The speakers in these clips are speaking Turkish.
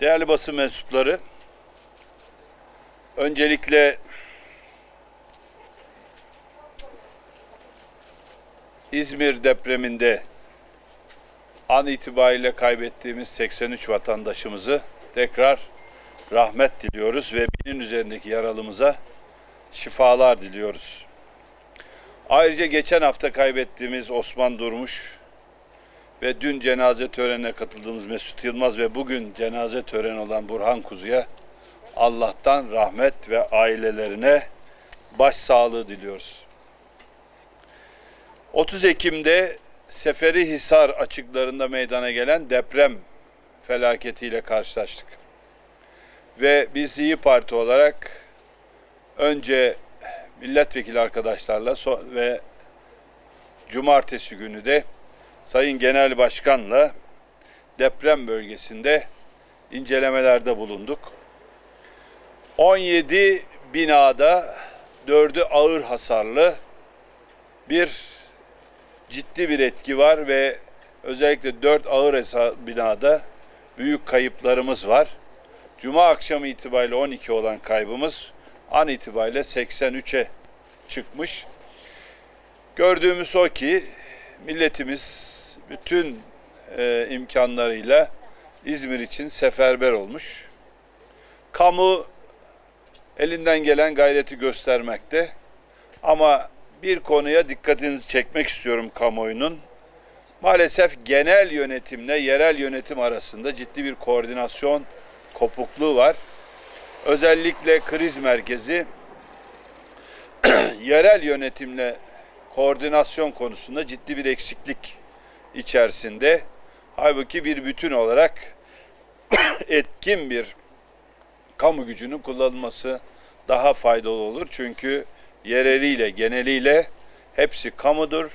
Değerli basın mensupları, öncelikle İzmir depreminde an itibariyle kaybettiğimiz 83 vatandaşımızı tekrar rahmet diliyoruz ve binin üzerindeki yaralımıza şifalar diliyoruz. Ayrıca geçen hafta kaybettiğimiz Osman Durmuş ve dün cenaze törenine katıldığımız Mesut Yılmaz ve bugün cenaze töreni olan Burhan Kuzu'ya Allah'tan rahmet ve ailelerine başsağlığı diliyoruz. 30 Ekim'de Seferihisar açıklarında meydana gelen deprem felaketiyle karşılaştık. Ve biz İyi Parti olarak önce milletvekili arkadaşlarla ve cumartesi günü de Sayın Genel Başkan'la deprem bölgesinde incelemelerde bulunduk. 17 binada dördü ağır hasarlı bir ciddi bir etki var ve özellikle 4 ağır binada büyük kayıplarımız var. Cuma akşamı itibariyle 12 olan kaybımız an itibariyle 83'e çıkmış. Gördüğümüz o ki milletimiz bütün e, imkanlarıyla İzmir için seferber olmuş. Kamu elinden gelen gayreti göstermekte. Ama bir konuya dikkatinizi çekmek istiyorum kamuoyunun. Maalesef genel yönetimle yerel yönetim arasında ciddi bir koordinasyon kopukluğu var. Özellikle kriz merkezi yerel yönetimle koordinasyon konusunda ciddi bir eksiklik içerisinde. Halbuki bir bütün olarak etkin bir kamu gücünün kullanılması daha faydalı olur. Çünkü yereliyle, geneliyle hepsi kamudur.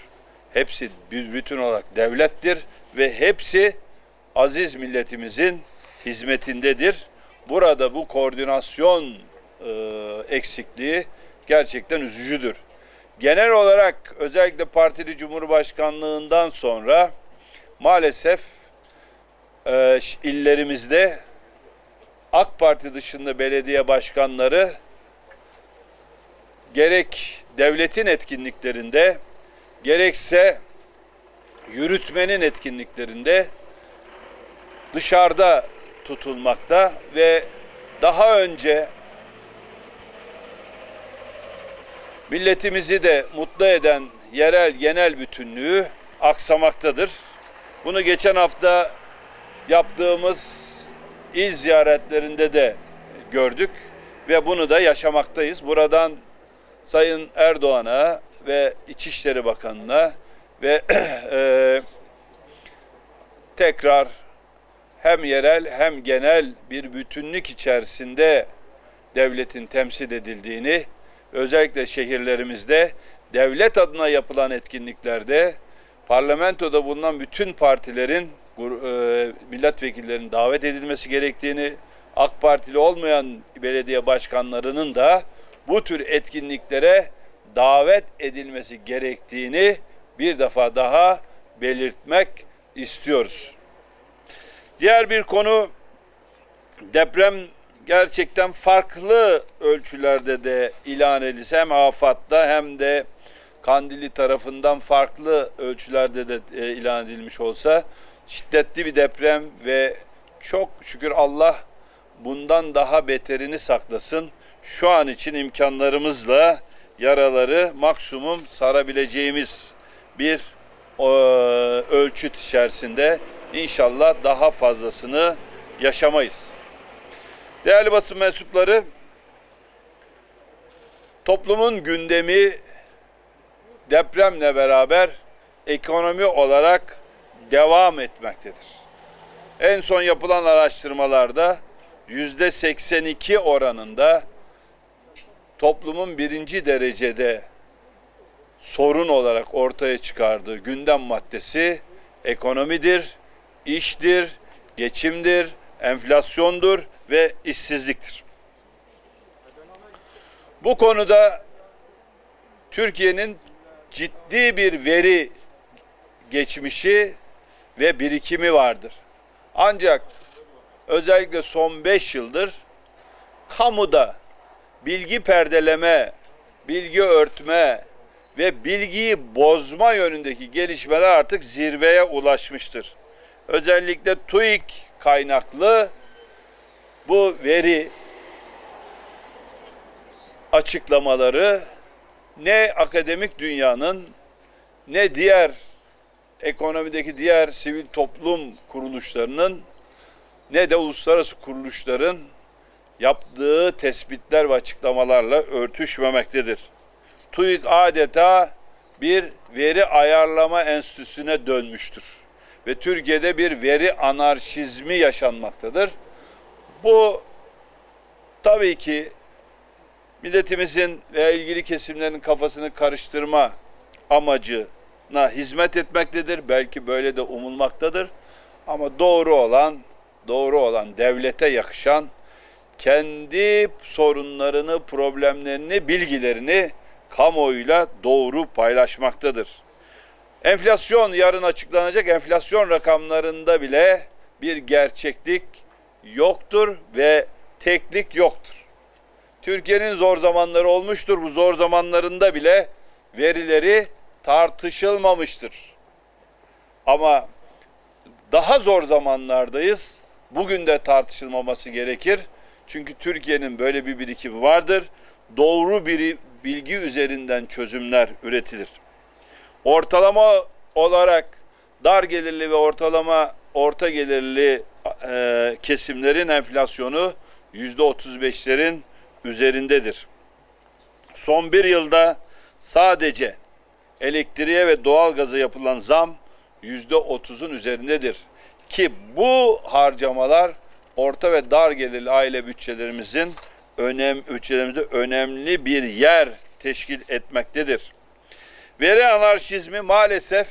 Hepsi bir bütün olarak devlettir ve hepsi aziz milletimizin hizmetindedir. Burada bu koordinasyon e, eksikliği gerçekten üzücüdür. Genel olarak özellikle partili cumhurbaşkanlığından sonra maalesef e, illerimizde AK Parti dışında belediye başkanları gerek devletin etkinliklerinde gerekse yürütmenin etkinliklerinde dışarıda tutulmakta ve daha önce milletimizi de mutlu eden yerel genel bütünlüğü aksamaktadır. Bunu geçen hafta yaptığımız il ziyaretlerinde de gördük ve bunu da yaşamaktayız. Buradan Sayın Erdoğan'a ve İçişleri Bakanı'na ve eee, tekrar hem yerel hem genel bir bütünlük içerisinde devletin temsil edildiğini özellikle şehirlerimizde devlet adına yapılan etkinliklerde parlamentoda bulunan bütün partilerin e, milletvekillerinin davet edilmesi gerektiğini AK Partili olmayan belediye başkanlarının da bu tür etkinliklere davet edilmesi gerektiğini bir defa daha belirtmek istiyoruz. Diğer bir konu deprem gerçekten farklı ölçülerde de ilan edilse hem afatta hem de Kandili tarafından farklı ölçülerde de e, ilan edilmiş olsa şiddetli bir deprem ve çok şükür Allah bundan daha beterini saklasın. Şu an için imkanlarımızla yaraları maksimum sarabileceğimiz bir e, ölçüt içerisinde inşallah daha fazlasını yaşamayız. Değerli basın mensupları, toplumun gündemi depremle beraber ekonomi olarak devam etmektedir. En son yapılan araştırmalarda yüzde 82 oranında toplumun birinci derecede sorun olarak ortaya çıkardığı gündem maddesi ekonomidir, iştir, geçimdir, enflasyondur ve işsizliktir. Bu konuda Türkiye'nin ciddi bir veri geçmişi ve birikimi vardır. Ancak özellikle son 5 yıldır kamuda bilgi perdeleme, bilgi örtme ve bilgiyi bozma yönündeki gelişmeler artık zirveye ulaşmıştır. Özellikle TÜİK kaynaklı bu veri açıklamaları ne akademik dünyanın ne diğer ekonomideki diğer sivil toplum kuruluşlarının ne de uluslararası kuruluşların yaptığı tespitler ve açıklamalarla örtüşmemektedir. TÜİK adeta bir veri ayarlama enstitüsüne dönmüştür. Ve Türkiye'de bir veri anarşizmi yaşanmaktadır. Bu tabii ki milletimizin veya ilgili kesimlerin kafasını karıştırma amacına hizmet etmektedir. Belki böyle de umulmaktadır. Ama doğru olan, doğru olan devlete yakışan kendi sorunlarını, problemlerini, bilgilerini kamuoyuyla doğru paylaşmaktadır. Enflasyon yarın açıklanacak enflasyon rakamlarında bile bir gerçeklik yoktur ve teklik yoktur. Türkiye'nin zor zamanları olmuştur. Bu zor zamanlarında bile verileri tartışılmamıştır. Ama daha zor zamanlardayız. Bugün de tartışılmaması gerekir. Çünkü Türkiye'nin böyle bir birikimi vardır. Doğru bir bilgi üzerinden çözümler üretilir. Ortalama olarak dar gelirli ve ortalama orta gelirli e, kesimlerin enflasyonu yüzde 35'lerin üzerindedir. Son bir yılda sadece elektriğe ve doğalgaza yapılan zam yüzde 30'un üzerindedir. Ki bu harcamalar orta ve dar gelirli aile bütçelerimizin önem bütçelerimizde önemli bir yer teşkil etmektedir. Veri anarşizmi maalesef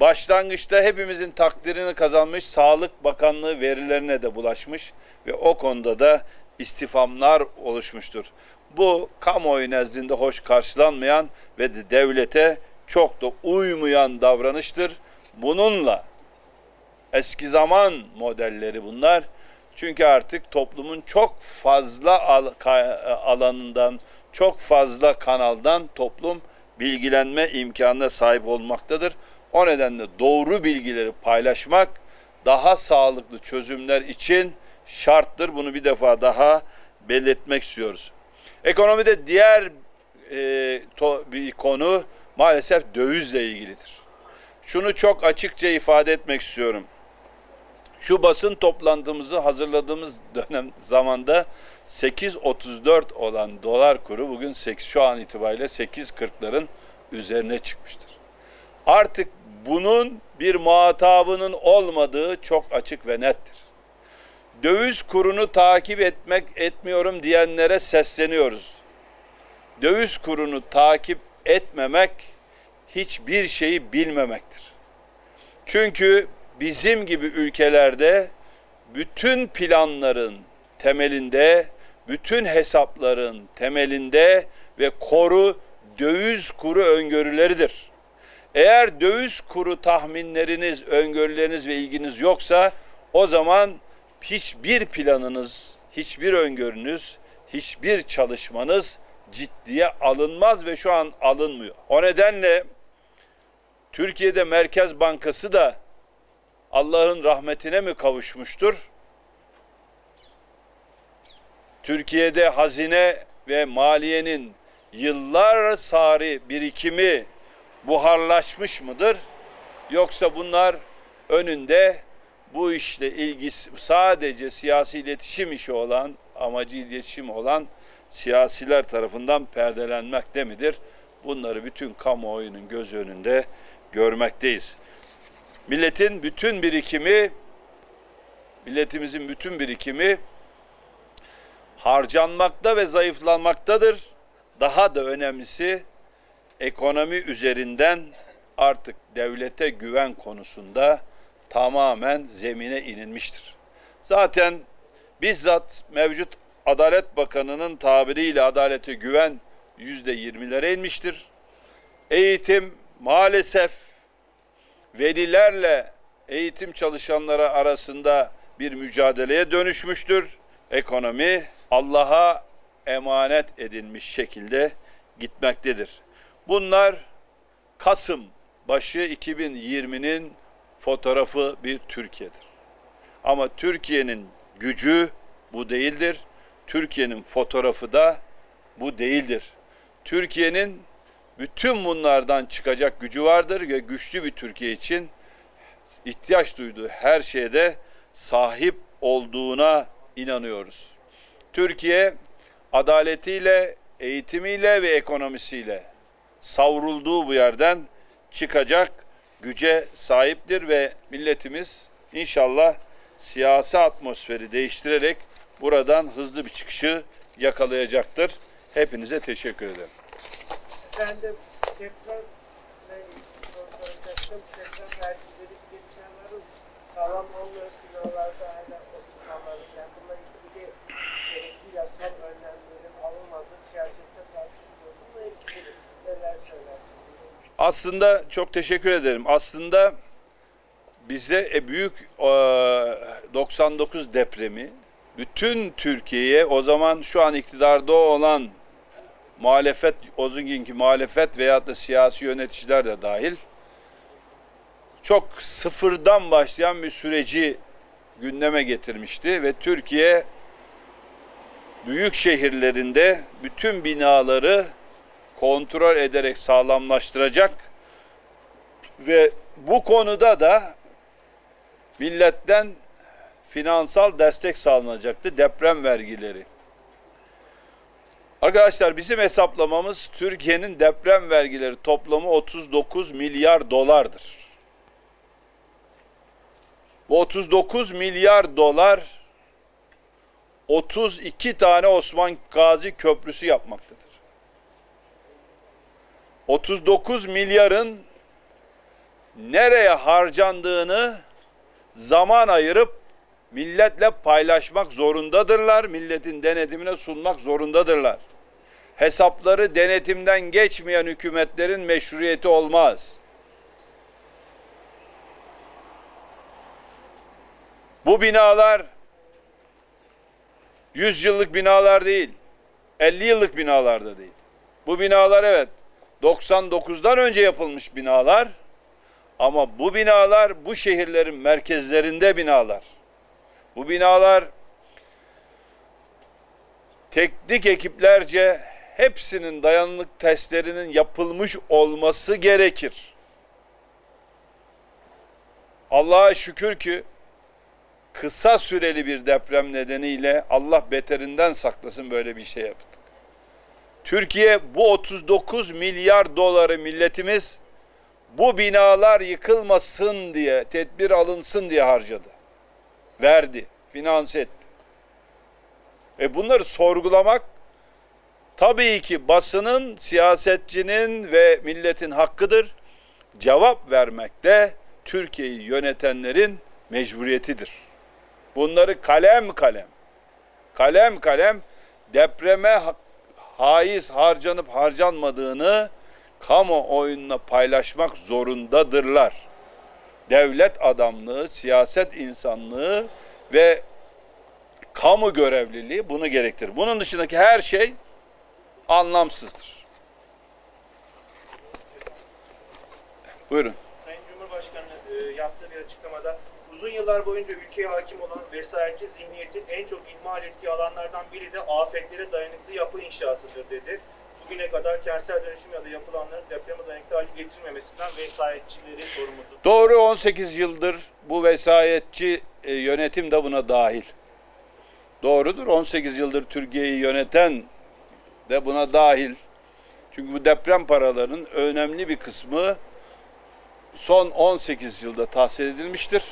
başlangıçta hepimizin takdirini kazanmış Sağlık Bakanlığı verilerine de bulaşmış ve o konuda da istifamlar oluşmuştur. Bu kamuoyu nezdinde hoş karşılanmayan ve de devlete çok da uymayan davranıştır. Bununla eski zaman modelleri bunlar. Çünkü artık toplumun çok fazla al- alanından, çok fazla kanaldan toplum bilgilenme imkanına sahip olmaktadır. O nedenle doğru bilgileri paylaşmak daha sağlıklı çözümler için şarttır. Bunu bir defa daha belirtmek istiyoruz. Ekonomide diğer e, to- bir konu maalesef dövizle ilgilidir. Şunu çok açıkça ifade etmek istiyorum. Şu basın toplantımızı hazırladığımız dönem zamanda 8.34 olan dolar kuru bugün 8, şu an itibariyle 8.40'ların üzerine çıkmıştır. Artık bunun bir muhatabının olmadığı çok açık ve nettir. Döviz kurunu takip etmek etmiyorum diyenlere sesleniyoruz. Döviz kurunu takip etmemek hiçbir şeyi bilmemektir. Çünkü bizim gibi ülkelerde bütün planların temelinde, bütün hesapların temelinde ve koru döviz kuru öngörüleridir. Eğer döviz kuru tahminleriniz, öngörüleriniz ve ilginiz yoksa o zaman hiçbir planınız, hiçbir öngörünüz, hiçbir çalışmanız ciddiye alınmaz ve şu an alınmıyor. O nedenle Türkiye'de Merkez Bankası da Allah'ın rahmetine mi kavuşmuştur? Türkiye'de hazine ve maliyenin yıllar sari birikimi buharlaşmış mıdır? Yoksa bunlar önünde bu işle ilgisi sadece siyasi iletişim işi olan, amacı iletişim olan siyasiler tarafından perdelenmekte midir? Bunları bütün kamuoyunun göz önünde görmekteyiz. Milletin bütün birikimi, milletimizin bütün birikimi harcanmakta ve zayıflanmaktadır. Daha da önemlisi ekonomi üzerinden artık devlete güven konusunda tamamen zemine inilmiştir. Zaten bizzat mevcut Adalet Bakanı'nın tabiriyle adalete güven yüzde yirmilere inmiştir. Eğitim maalesef velilerle eğitim çalışanları arasında bir mücadeleye dönüşmüştür. Ekonomi Allah'a emanet edilmiş şekilde gitmektedir. Bunlar Kasım başı 2020'nin fotoğrafı bir Türkiye'dir. Ama Türkiye'nin gücü bu değildir. Türkiye'nin fotoğrafı da bu değildir. Türkiye'nin bütün bunlardan çıkacak gücü vardır ve güçlü bir Türkiye için ihtiyaç duyduğu her şeyde sahip olduğuna inanıyoruz. Türkiye adaletiyle, eğitimiyle ve ekonomisiyle savrulduğu bu yerden çıkacak güce sahiptir ve milletimiz inşallah siyasi atmosferi değiştirerek buradan hızlı bir çıkışı yakalayacaktır. Hepinize teşekkür ederim. Efendim depremle ilgili soracaktım. Vergileri geçenlerin sağlam olmayan binalarda hala o binaların yani bununla ilgili gerekli yasal önlemlerin alınmadığı siyasette tartışılıyor. Bununla ilgili neler söylersiniz? Aslında çok teşekkür ederim. Aslında bize e, büyük e, 99 depremi bütün Türkiye'ye o zaman şu an iktidarda olan muhalefet, o zamanki muhalefet veyahut da siyasi yöneticiler de dahil çok sıfırdan başlayan bir süreci gündeme getirmişti ve Türkiye büyük şehirlerinde bütün binaları kontrol ederek sağlamlaştıracak ve bu konuda da milletten finansal destek sağlanacaktı deprem vergileri. Arkadaşlar bizim hesaplamamız Türkiye'nin deprem vergileri toplamı 39 milyar dolardır. Bu 39 milyar dolar 32 tane Osman Gazi Köprüsü yapmaktadır. 39 milyarın nereye harcandığını zaman ayırıp milletle paylaşmak zorundadırlar. Milletin denetimine sunmak zorundadırlar. Hesapları denetimden geçmeyen hükümetlerin meşruiyeti olmaz. Bu binalar 100 yıllık binalar değil. 50 yıllık binalar da değil. Bu binalar evet 99'dan önce yapılmış binalar ama bu binalar bu şehirlerin merkezlerinde binalar. Bu binalar teknik ekiplerce hepsinin dayanıklık testlerinin yapılmış olması gerekir. Allah'a şükür ki kısa süreli bir deprem nedeniyle Allah beterinden saklasın böyle bir şey yaptık. Türkiye bu 39 milyar doları milletimiz bu binalar yıkılmasın diye, tedbir alınsın diye harcadı. Verdi, finanse etti. E bunları sorgulamak tabii ki basının, siyasetçinin ve milletin hakkıdır. Cevap vermek de Türkiye'yi yönetenlerin mecburiyetidir. Bunları kalem kalem, kalem kalem depreme haiz harcanıp harcanmadığını kamuoyuna paylaşmak zorundadırlar. Devlet adamlığı, siyaset insanlığı ve kamu görevliliği bunu gerektirir. Bunun dışındaki her şey anlamsızdır. Buyurun. Sayın Cumhurbaşkanı e, yaptığı bir açıklamada uzun yıllar boyunca ülkeye hakim olan vesayetçi zihniyetin en çok ihmal ettiği alanlardan biri de afetlere dayanıklı yapı inşasıdır dedi. Bugüne kadar kentsel dönüşüm ya da yapılanların depreme dayanıklı hale getirilmemesinden vesayetçileri sorumludur. Doğru 18 yıldır bu vesayetçi e, yönetim de buna dahil. Doğrudur 18 yıldır Türkiye'yi yöneten de buna dahil. Çünkü bu deprem paralarının önemli bir kısmı son 18 yılda tahsil edilmiştir.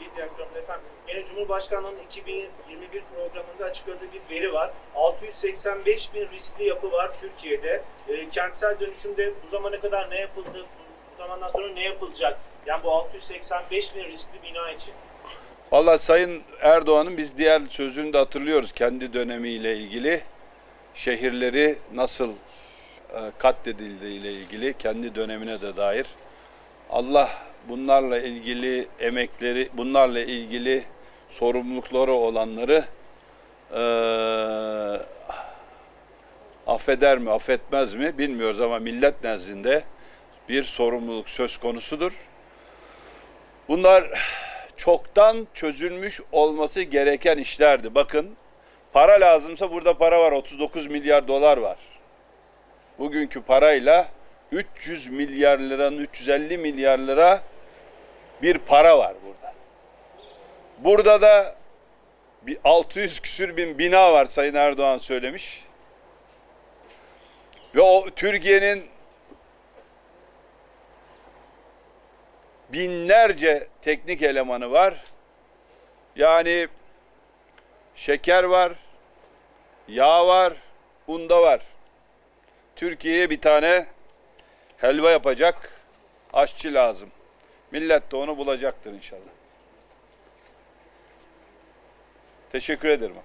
Bir diğer sorumda efendim. Yine Cumhurbaşkanlığı'nın 2021 programında açıkladığı bir veri var. 685 bin riskli yapı var Türkiye'de. E, kentsel dönüşümde bu zamana kadar ne yapıldı? Bu zamandan sonra ne yapılacak? Yani bu 685 bin riskli bina için. Vallahi Sayın Erdoğan'ın biz diğer sözünü de hatırlıyoruz kendi dönemiyle ilgili. Şehirleri nasıl e, katledildiği ile ilgili kendi dönemine de dair Allah bunlarla ilgili emekleri, bunlarla ilgili sorumlulukları olanları eee, affeder mi, affetmez mi bilmiyoruz ama millet nezdinde bir sorumluluk söz konusudur. Bunlar çoktan çözülmüş olması gereken işlerdi. Bakın para lazımsa burada para var. 39 milyar dolar var. Bugünkü parayla 300 milyar liranın 350 milyar lira bir para var burada. Burada da bir 600 küsür bin bina var Sayın Erdoğan söylemiş. Ve o Türkiye'nin binlerce teknik elemanı var. Yani şeker var, yağ var, un da var. Türkiye'ye bir tane helva yapacak aşçı lazım. Millet de onu bulacaktır inşallah. Teşekkür ederim.